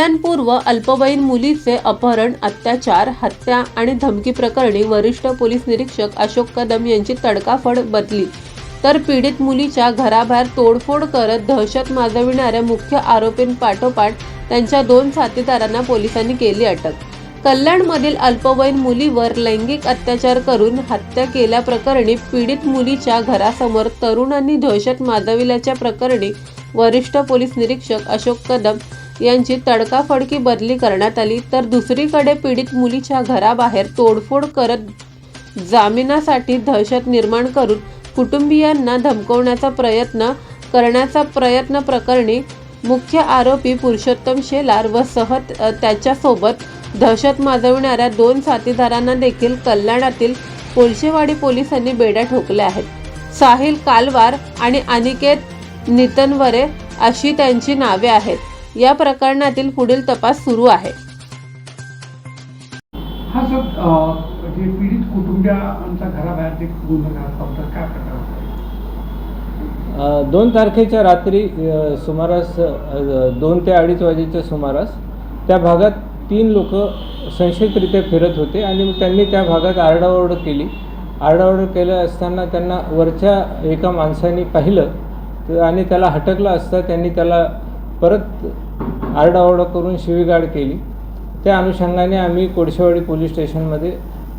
कल्याणपूर्व अल्पवयीन मुलीचे अपहरण अत्याचार हत्या आणि धमकी प्रकरणी वरिष्ठ पोलीस निरीक्षक अशोक कदम यांची तडकाफड बदली. तर पीडित मुलीच्या घराबाहेर तोडफोड करत दहशत माजविणाऱ्या मुख्य आरोपींपाठोपाठ त्यांच्या दोन साथीदारांना पोलिसांनी केली अटक. कल्याणमधील अल्पवयीन मुलीवर लैंगिक अत्याचार करून हत्या केल्याप्रकरणी पीडित मुलीच्या घरासमोर तरुणांनी दहशत माजविल्याच्या प्रकरणी वरिष्ठ पोलीस निरीक्षक अशोक कदम यांची तडकाफडकी बदली करण्यात आली. तर दुसरीकडे पीडित मुलीच्या घराबाहेर तोडफोड करत जामिनासाठी दहशत निर्माण करून कुटुंबियांना धमकवण्याचा प्रयत्न करण्याचा प्रयत्न प्रकरणी मुख्य आरोपी पुरुषोत्तम शेलार व सह त्याच्यासोबत दहशत माजविणाऱ्या दोन साथीदारांना देखील कल्याणातील कोळशेवाडी पोलिसांनी बेड्या ठोकल्या आहेत. साहिल कालवार आणि अनिकेत नितनवरे अशी त्यांची नावे आहेत. या प्रकरणातील पुढील तपास सुरू आहे. हा सर अ, जे पीडित कुटुंबियांचा घराबाहेर जे गुन्हा घरात होतात काय प्रकार होता अ, दोन तारखेच्या रात्री सुमारास दोन ते अडीच वाजेच्या सुमारास त्या भागात तीन लोक संशयितरित्या फिरत होते आणि मग त्यांनी त्या भागात आरडाओरड केली. आरडाओरड केलं असताना त्यांना वरच्या एका माणसाने पाहिलं तर- आणि त्याला हटकलं असता त्यांनी त्याला परत आरडाओरड करून शिवीगाळ केली. त्या अनुषंगाने आम्ही कोळशेवाडी पोलीस स्टेशनमध्ये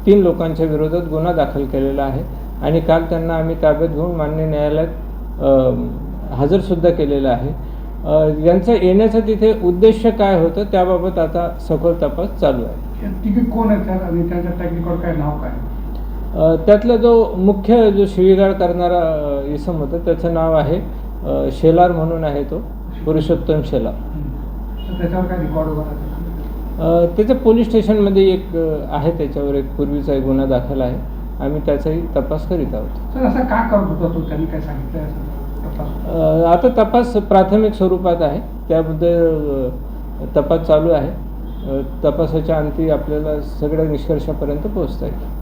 तीन लोकांच्या विरोधात गुन्हा दाखल केलेला आहे आणि काल त्यांना आम्ही ताब्यात घेऊन मान्य न्यायालयात हजरसुद्धा केलेलं आहे. यांचं येण्याचं तिथे उद्देश काय होतं त्याबाबत आता सखोल तपास चालू आहे. कोण आणि काय नाव काय? त्यातला जो मुख्य जो शिवीगाळ करणारा इसम होता त्याचं नाव आहे शेलार म्हणून आहे तो. पुरुषोत्तम अ, त्याच्या पोलीस स्टेशनमध्ये एक आहे त्याच्यावर एक पूर्वीचा एक गुन्हा दाखल आहे. आम्ही त्याचाही तपास करीत आहोत. सर असं का करत होता तो? त्यांनी काय सांगितलं आता तपास प्राथमिक स्वरूपात आहे. त्याबद्दल तपास चालू आहे. तपासाच्या अंती आपल्याला सगळ्या निष्कर्षापर्यंत पोहोचता येईल.